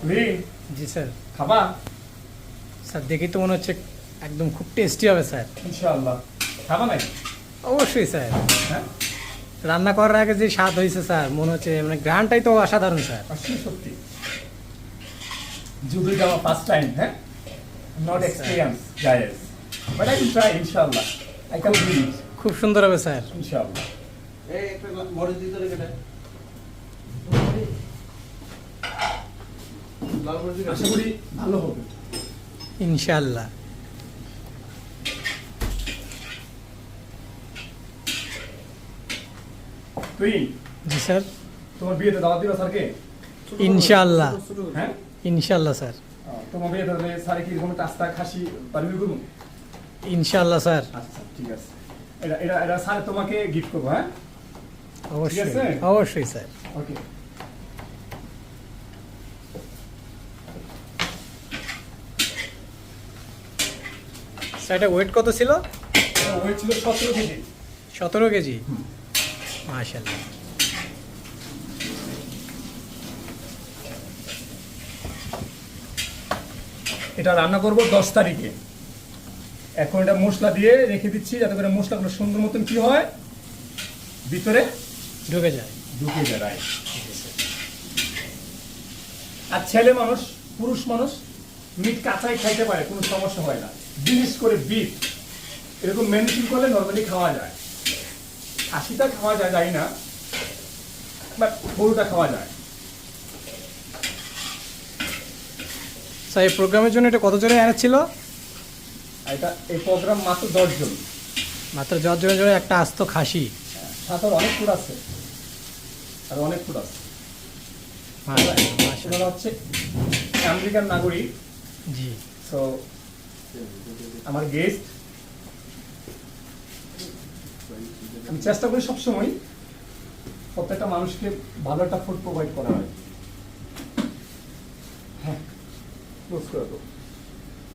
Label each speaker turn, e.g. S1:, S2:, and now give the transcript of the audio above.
S1: Tuhin
S2: ji sir.
S1: খাবা?
S2: Sir দেখি তো মনে হচ্ছে একদম খুব টেস্টি হবে স্যার।
S1: ইনশাআল্লাহ। খাবা নাকি?
S2: অবশ্যই স্যার।
S1: হ্যাঁ?
S2: রান্না করার আগে যে স্বাদ হয়েছে স্যার মনে হচ্ছে মানে গ্রানটাই তো অসাধারণ স্যার।
S1: সত্যি ফার্স্ট টাইম হ্যাঁ? Not experience guys but I try ইনশাআল্লাহ। আই ক্যান
S2: খুব সুন্দর হবে স্যার।
S1: ইনশাআল্লাহ। আশা করি ভালো হবে।
S2: ইনশাল্লাহ
S1: তুই?
S2: জি স্যার।
S1: তোমার বিয়েতে দাওয়াত দিবা স্যারকে?
S2: ইনশাআল্লাহ।
S1: হ্যাঁ?
S2: ইনশাল্লাহ স্যার।
S1: তোমার বিয়েতে স্যারে কি এরকম টাস্তা খাসি পারবি করব?
S2: ইনশাল্লাহ স্যার।
S1: আচ্ছা ঠিক আছে। এটা এটা এটা স্যার তোমাকে গিফট করব হ্যাঁ?
S2: অবশ্যই অবশ্যই স্যার।
S1: ওকে।
S2: স্যার এটা ওয়েট কত ছিল?
S1: ওয়েট ছিল সতেরো কেজি।
S2: সতেরো কেজি? মাশাল্লাহ
S1: এটা রান্না করব দশ তারিখে। এখন এটা মশলা দিয়ে রেখে দিচ্ছি যাতে করে মশলাগুলো সুন্দর মতন কি হয় ভিতরে
S2: ঢুকে যায়।
S1: ঢুকে যায়. আর ছেলে মানুষ পুরুষ মানুষ মিট কাঁচাই খাইতে পারে কোনো সমস্যা হয় না। বিশেষ করে বিট এরকম মেনটেন করলে নর্মালি খাওয়া যায়। খাসিটা খাওয়া যায় জানি না বাট গরুটা খাওয়া যায়।
S2: স্যার এই প্রোগ্রামের জন্য এটা কত জনে এনেছিল
S1: আর এটা এই প্রোগ্রাম মাত্র দশজন
S2: মাত্র জ্বর জনের জন্য একটা আস্ত খাসি।
S1: সাথে আর অনেক ফুড আছে। আর অনেক ফুড আছে। ওনারা হচ্ছে আমেরিকান নাগরিক।
S2: জি।
S1: সো আমার গেস্ট আমি চেষ্টা করি সবসময় প্রত্যেকটা মানুষকে ভালো একটা ফুড প্রোভাইড করা হয়। হ্যাঁ ক্লোজ করে দাও।